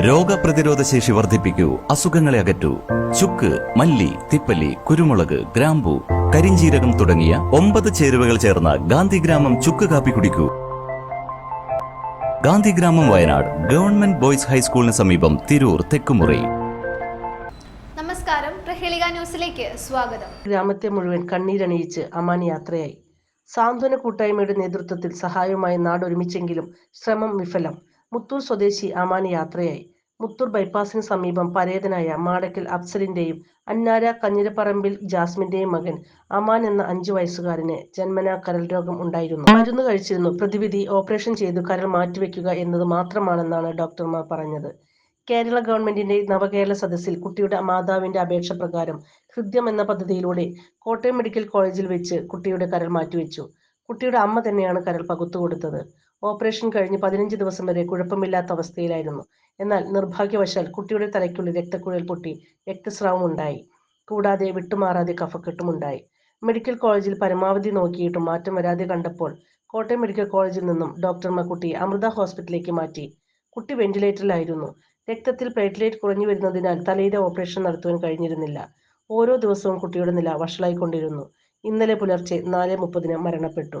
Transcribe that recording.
രോഗപ്രതിരോധ ശേഷി വർദ്ധിപ്പിക്കൂ അസുഖങ്ങളെ അകറ്റൂ. ചുക്ക് മല്ലി തിപ്പല്ലി കുരുമുളക് ഗ്രാമ്പു കരിഞ്ചീരകം തുടങ്ങിയ ഒമ്പത് ചേരുവകൾ ചേർന്ന ഗാന്ധിഗ്രാമം ചുക്ക് കാപ്പി കുടിക്കൂ. ഗാന്ധിഗ്രാമം വയനാട് ഗവൺമെന്റ് ബോയ്സ് ഹൈസ്കൂളിന് സമീപം തിരൂർ തെക്കുമുറി. നമസ്കാരം. പ്രഹേളിക ന്യൂസിലേക്ക് സ്വാഗതം. ഗ്രാമത്തെ മുഴുവൻ കണ്ണീരണിയിച്ച് അമാൻ യാത്രയായി സാന്ത്വന കൂട്ടായ്മയുടെ നേതൃത്വത്തിൽ സഹായവുമായി നാടൊരുമിച്ചെങ്കിലും ശ്രമം വിഫലം. മുത്തൂർ സ്വദേശി അമാൻ യാത്രയായി. മുത്തൂർ ബൈപ്പാസിന് സമീപം പരേതനായ മാടക്കൽ അഫ്സലിന്റെയും അന്നാര കഞ്ഞിരപ്പറമ്പിൽ ജാസ്മിന്റെയും മകൻ അമാൻ എന്ന അഞ്ചു വയസ്സുകാരന് ജന്മനാ കരൽ രോഗം ഉണ്ടായിരുന്നു. മരുന്ന് കഴിച്ചിരുന്നു. പ്രതിവിധി ഓപ്പറേഷൻ ചെയ്തു കരൾ മാറ്റിവെക്കുക എന്നത് മാത്രമാണെന്നാണ് ഡോക്ടർമാർ പറഞ്ഞത്. കേരള ഗവൺമെന്റിന്റെ നവകേരള സദസ്സിൽ കുട്ടിയുടെ മാതാവിന്റെ അപേക്ഷ പ്രകാരം ഹൃദ്യം എന്ന പദ്ധതിയിലൂടെ കോട്ടയം മെഡിക്കൽ കോളേജിൽ വെച്ച് കുട്ടിയുടെ കരൾ മാറ്റിവെച്ചു. കുട്ടിയുടെ അമ്മ തന്നെയാണ് കരൾ പകുത്തു കൊടുത്തത്. ഓപ്പറേഷൻ കഴിഞ്ഞ് പതിനഞ്ച് ദിവസം വരെ കുഴപ്പമില്ലാത്ത അവസ്ഥയിലായിരുന്നു. എന്നാൽ നിർഭാഗ്യവശാൽ കുട്ടിയുടെ തലയ്ക്കുള്ളിൽ രക്തക്കുഴൽ പൊട്ടി രക്തസ്രാവം ഉണ്ടായി. കൂടാതെ വിട്ടുമാറാതെ കഫക്കെട്ടുമുണ്ടായി മെഡിക്കൽ കോളേജിൽ പരമാവധി നോക്കിയിട്ടും മാറ്റം വരാതെ കണ്ടപ്പോൾ കോട്ടയം മെഡിക്കൽ കോളേജിൽ നിന്നും ഡോക്ടർമാർ കുട്ടി അമൃത ഹോസ്പിറ്റലിലേക്ക് മാറ്റി. കുട്ടി വെന്റിലേറ്ററിലായിരുന്നു. രക്തത്തിൽ പ്ലേറ്റ്ലേറ്റ് കുറഞ്ഞു വരുന്നതിനാൽ തലയുടെ ഓപ്പറേഷൻ നടത്തുവാൻ കഴിഞ്ഞിരുന്നില്ല. ഓരോ ദിവസവും കുട്ടിയുടെ നില വഷളായിക്കൊണ്ടിരുന്നു. ഇന്നലെ പുലർച്ചെ നാല് മുപ്പതിന് മരണപ്പെട്ടു.